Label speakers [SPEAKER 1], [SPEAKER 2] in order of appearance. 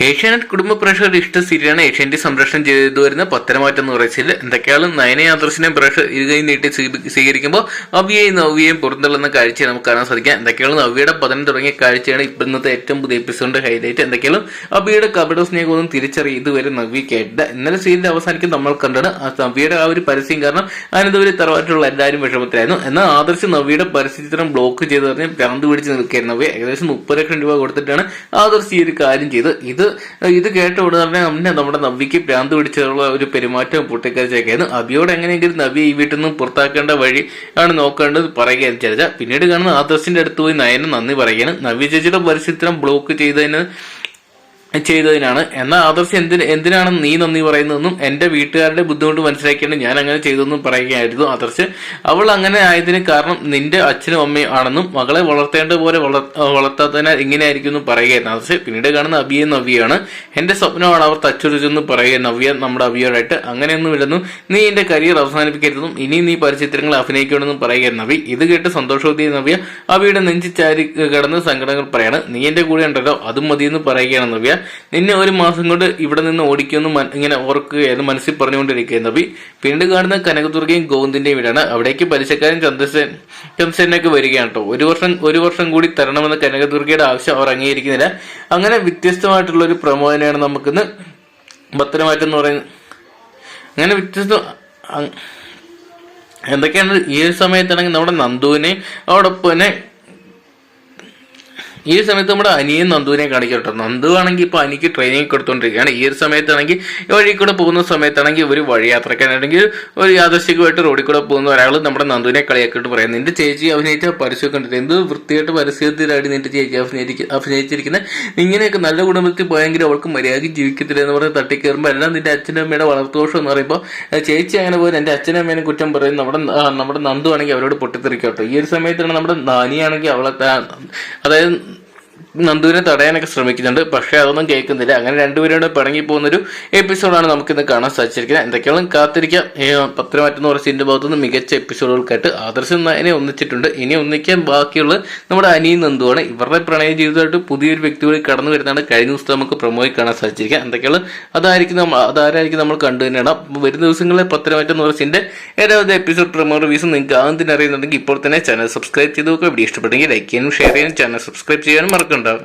[SPEAKER 1] ഏഷ്യാനെറ്റ് കുടുംബ പ്രേക്ഷകർ ഇഷ്ട സീരിയലാണ് ഏഷ്യാനെറ്റ് സംരക്ഷണം ചെയ്തു വരുന്ന പത്തനമാറ്റം എന്ന് പറയുന്ന സീരിയൽ എന്തൊക്കെയാണ് നയനെ ആദർശിനെയും പ്രേക്ഷകർ ഇരുകൈ നീട്ടി സ്വീ- സ്വീകരിക്കുമ്പോൾ നവ്യയും നവ്യയും പുറന്തള്ളുന്ന കാഴ്ചയെ നമുക്ക് കാണാൻ സാധിക്കാം എന്തൊക്കെയാണ് നവ്യയുടെ പതനം തുടങ്ങിയ കാഴ്ചയാണ് ഇന്നത്തെ ഏറ്റവും പുതിയ എപ്പിസോഡിന്റെ ഹൈലൈറ്റ് എന്തൊക്കെയാണ് അവിയുടെ കപട സ്നേഹമൊന്നും തിരിച്ചറിയ ഇതുവരെ നവ്യ കേട്ടില്ല ഇന്നലെ സീരിയൽ അവസാനിക്കും നമ്മൾ കണ്ടത് ആ നവ്യയുടെ ആ ഒരു പരസ്യം കാരണം അനന്തപുരി തറവാറ്റുള്ള എല്ലാവരും വിഷമത്തിലായിരുന്നു. എന്നാൽ ആദർശ് നവ്യയുടെ പരസ്യചിത്രം ബ്ലോക്ക് ചെയ്ത് പറഞ്ഞ് ഭ്രാന്ത് പിടിച്ച് നിൽക്കുകയായിരുന്നു നവ്യ. ഏകദേശം മുപ്പത് ലക്ഷം രൂപ കൊടുത്തിട്ടാണ് ആദർശ് ഈ ഒരു കാര്യം ചെയ്ത് ഇത് ഇത് കേട്ട ഉടനെ തന്നെ നമ്മുടെ നമ്മുടെ നവ്യക്ക് ഭ്രാന്ത് പിടിച്ചുള്ള ഒരു പെരുമാറ്റം പൊട്ടിക്കരച്ചേക്കായിരുന്നു അബിയോട് എങ്ങനെയെങ്കിലും നബി ഈ വീട്ടിൽ നിന്ന് പുറത്താക്കേണ്ട വഴി ആണ് നോക്കേണ്ടത് പറയുകയാണ് വിചാരിച്ച പിന്നീട് കാണുന്ന ആദർശിന്റെ അടുത്ത് പോയി നയന് നന്ദി പറയുകയാണ്. നവി ചേച്ചിയുടെ പരിസ്ഥിതി ബ്ലോക്ക് ചെയ്തതിന് ചെയ്തതിനാണ്. എന്നാൽ ആദർശ് എന്തിന് എന്തിനാണ് നീ നന്ദി പറയുന്നതെന്നും എന്റെ വീട്ടുകാരുടെ ബുദ്ധിമുട്ട് മനസ്സിലാക്കിയാണ് ഞാൻ അങ്ങനെ ചെയ്തതെന്നും പറയുകയായിരുന്നു ആദർശ്. അവൾ അങ്ങനെ ആയതിന് കാരണം നിന്റെ അച്ഛനും അമ്മയും ആണെന്നും മകളെ വളർത്തേണ്ട പോലെ വളർ വളർത്താത്തതിനാൽ ഇങ്ങനെയായിരിക്കും എന്നും പറയുകയായിരുന്നു ആദർശ്. പിന്നീട് കാണുന്ന അബിയെ നവ്യാണ് എന്റെ സ്വപ്നമാണ് അവർ തച്ചുരുചെന്ന് പറയുക നവ്യ. നമ്മുടെ അബിയോടായിട്ട് അങ്ങനെയൊന്നുമില്ലെന്നും നീ എന്റെ കരിയർ അവസാനിപ്പിക്കരുതെന്നും ഇനി നീ പരിചിത്രങ്ങൾ അഭിനയിക്കണമെന്നും പറയുകയായിരുന്നു നവി ഇത് കേട്ട് സന്തോഷവതി നവ്യ അബിയുടെ നെഞ്ചിച്ചാരി കിടന്ന് സങ്കടങ്ങൾ പറയാണ്. നീ എന്റെ കൂടെ ഉണ്ടല്ലോ അതും മതിയെന്ന് പറയുകയാണ് നവ്യ. നിന്നെ ഒരു മാസം കൊണ്ട് ഇവിടെ നിന്ന് ഓടിക്കുമെന്ന് ഇങ്ങനെ ഓർക്കുകയായിരുന്നു മനസ്സിൽ പറഞ്ഞുകൊണ്ടിരിക്കുക നബി പിന്നീട് കാണുന്ന കനകദുർഗയും ഗോവിന്ദിന്റെയും വീടാണ്. അവിടേക്ക് പലിശക്കാരൻ ചന്ദ്രസേൻ ചന്ദ്രസേനൊക്കെ വരികയാണ് കേട്ടോ ഒരു വർഷം ഒരു വർഷം കൂടി തരണമെന്ന് കനകദുർഗയുടെ ആവശ്യം അവർ അംഗീകരിക്കുന്നില്ല. അങ്ങനെ വ്യത്യസ്തമായിട്ടുള്ള ഒരു പ്രമോദനെയാണ് നമുക്കിന്ന് ഭത്തരമാറ്റം എന്ന് പറയുന്നത് അങ്ങനെ വ്യത്യസ്ത എന്തൊക്കെയാണ് ഈ ഒരു സമയത്താണെങ്കിൽ നമ്മുടെ നന്ദുവിനെ അതോടൊപ്പം തന്നെ ഈ ഒരു സമയത്ത് നമ്മുടെ അനിയും നന്ദുവിനെ കാണിക്കും കേട്ടോ. നന്ദു ആണെങ്കിൽ ഇപ്പൊ അനിക്ക് ട്രെയിനിങ് കൊടുത്തോണ്ടിരിക്കുകയാണ് ഈ ഒരു സമയത്താണെങ്കിൽ വഴി കൂടെ പോകുന്ന സമയത്താണെങ്കിൽ ഒരു വഴിയാത്രക്കാനാണെങ്കിൽ ഒരു യാദർശികമായിട്ട് റോഡിൽ കൂടെ പോകുന്ന ഒരാൾ നമ്മുടെ നന്ദുവിനെ കളിയാക്കിയിട്ട് പറയാം നിന്റെ ചേച്ചി അഭിനയിച്ച പരസ്യം കണ്ടിട്ട് എന്ത് വൃത്തിയായിട്ട് പരസ്യത്തിലായിട്ട് നിന്റെ ചേച്ചി അഭിനയിക്ക അഭിനയിച്ചിരിക്കുന്നത് ഇങ്ങനെയൊക്കെ നല്ല കുടുംബത്തിൽ പോയെങ്കിലും അവൾക്ക് മര്യാദയ്ക്ക് ജീവിക്കത്തില്ല? എന്ന് പറഞ്ഞ് തട്ടിക്കയറുമ്പോൾ എല്ലാം നിന്റെ അച്ഛനും അമ്മയുടെ വളർത്തുദോഷം എന്ന് പറയുമ്പോൾ ചേച്ചി അങ്ങനെ പോയി എന്റെ അച്ഛനും അമ്മേനെ കുറ്റം പറയും. നമ്മുടെ നമ്മുടെ നന്ദു ആണെങ്കിൽ അവരോട് പൊട്ടിത്തെറിക്കും കേട്ടോ. ഈ ഒരു സമയത്താണ് നമ്മുടെ നാനിയാണെങ്കിൽ അവളെ അതായത് നന്ദുവിനെ തടയാനൊക്കെ ശ്രമിക്കുന്നുണ്ട്. പക്ഷെ അതൊന്നും കേൾക്കുന്നില്ല. അങ്ങനെ രണ്ടുപേരോട് പിണങ്ങി പോകുന്നൊരു എപ്പിസോഡാണ് നമുക്കിന്ന് കാണാൻ സാധിച്ചിരിക്കുന്നത്. എന്തൊക്കെയാണ് കാത്തിരിക്കാം. പത്രമാറ്റം പത്രമാറ്റെന്ന് പറഞ്ഞ സീന്റെ ഭാഗത്തുനിന്ന് മികച്ച എപ്പിസോഡുകൾക്കായിട്ട് ആദർശം നായനെ ഒന്നിച്ചിട്ടുണ്ട്. ഇനി ഒന്നിക്കാൻ ബാക്കിയുള്ള നമ്മുടെ അനിയും നന്ദുവാണ്. ഇവരുടെ പ്രണയ ജീവിതമായിട്ട് പുതിയൊരു വ്യക്തി കൂടി കടന്നു വരുന്നതാണ്. കഴിഞ്ഞ ദിവസം നമുക്ക് പ്രൊമോയിൽ കാണാൻ സാധിച്ചിരിക്കുക എന്തൊക്കെയാണ് അതായിരിക്കും നമ്മൾ അതാരായിരിക്കും നമ്മൾ കണ്ടു തന്നെയാണ് വരുന്ന ദിവസങ്ങളിൽ പത്രമാറ്റം എന്ന് പറഞ്ഞ സീന്റെ ഏഴാമത്തെ എപ്പിസോഡ് പ്രൊമോ റിവ്യൂസ് നിങ്ങൾക്ക് ആദ്യം അറിയുന്നുണ്ടെങ്കിൽ ഇപ്പോൾ തന്നെ ചാനൽ സബ്സ്ക്രൈബ് ചെയ്ത് നോക്കുക. വീഡിയോ ഇഷ്ടപ്പെട്ടെങ്കിൽ ലൈക്ക് ചെയ്യാനും ഷെയർ ചെയ്യാനും ചാനൽ സബ്സ്ക്രൈബ് ചെയ്യാനും മറക്കണ്ടാവും